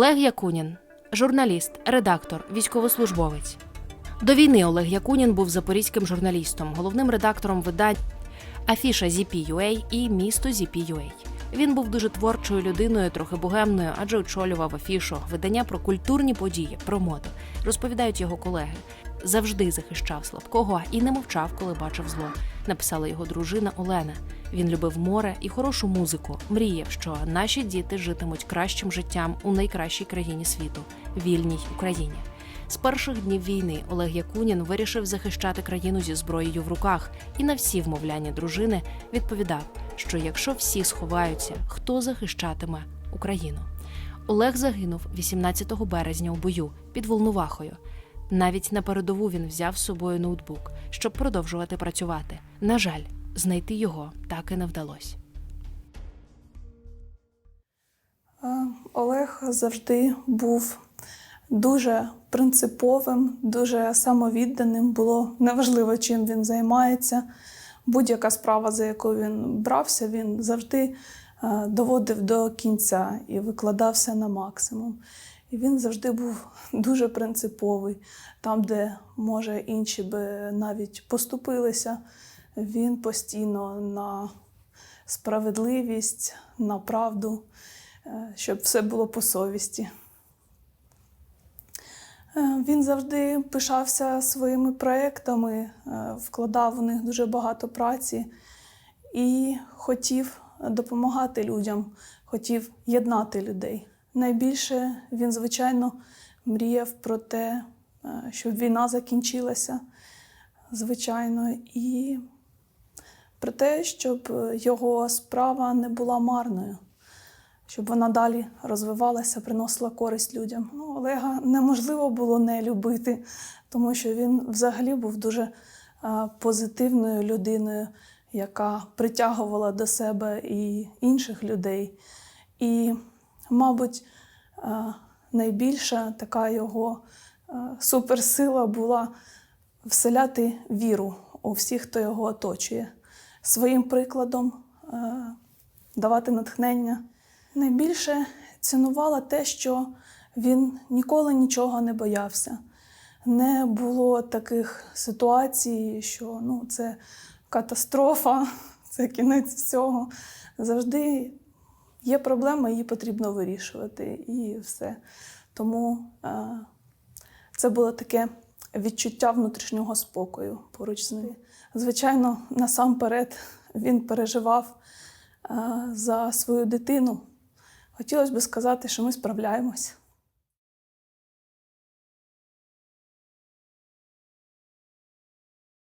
Олег Якунін, журналіст, редактор, військовослужбовець. До війни Олег Якунін був запорізьким журналістом, головним редактором видань Афіша ZP.UA і Місто ZP.UA. Він був дуже творчою людиною, трохи бугемною, адже очолював афішу, видання про культурні події, про моду. Розповідають його колеги. Завжди захищав слабкого і не мовчав, коли бачив зло. Написала його дружина Олена. Він любив море і хорошу музику. Мріяв, що наші діти житимуть кращим життям у найкращій країні світу вільній Україні. З перших днів війни Олег Якунін вирішив захищати країну зі зброєю в руках і на всі вмовляння дружини відповідав, що якщо всі сховаються, хто захищатиме Україну? Олег загинув 18 березня у бою під Волновахою. Навіть на передову він взяв з собою ноутбук, щоб продовжувати працювати. На жаль, знайти його так і не вдалося. Олег завжди був дуже принциповим, дуже самовідданим. Було неважливо, чим він займається. Будь-яка справа, за яку він брався, він завжди доводив до кінця і викладався на максимум. І він завжди був дуже принциповий. Там, де, може, інші би навіть поступилися, він постійно на справедливість, на правду, е, щоб все було по совісті. Е, Він завжди пишався своїми проектами, е, вкладав у них дуже багато праці і хотів допомагати людям, хотів єднати людей. Найбільше він, звичайно, мріяв про те, е, щоб війна закінчилася, звичайно, і про те, щоб його справа не була марною щоб вона далі розвивалася, приносила користь людям. Ну, Олега неможливо було не любити, тому що він взагалі був дуже е, позитивною людиною, яка притягувала до себе і інших людей. І, мабуть, е, найбільша така його е, суперсила була вселяти віру у всіх, хто його оточує, своїм прикладом е, давати натхнення. Найбільше цінувала те, що він ніколи нічого не боявся. Не було таких ситуацій, що ну, це катастрофа, це кінець всього. Завжди є проблема, її потрібно вирішувати, і все. Тому е, це було таке відчуття внутрішнього спокою поруч з ним. Звичайно, насамперед він переживав е, за свою дитину. Хотілося б сказати, що ми справляємось.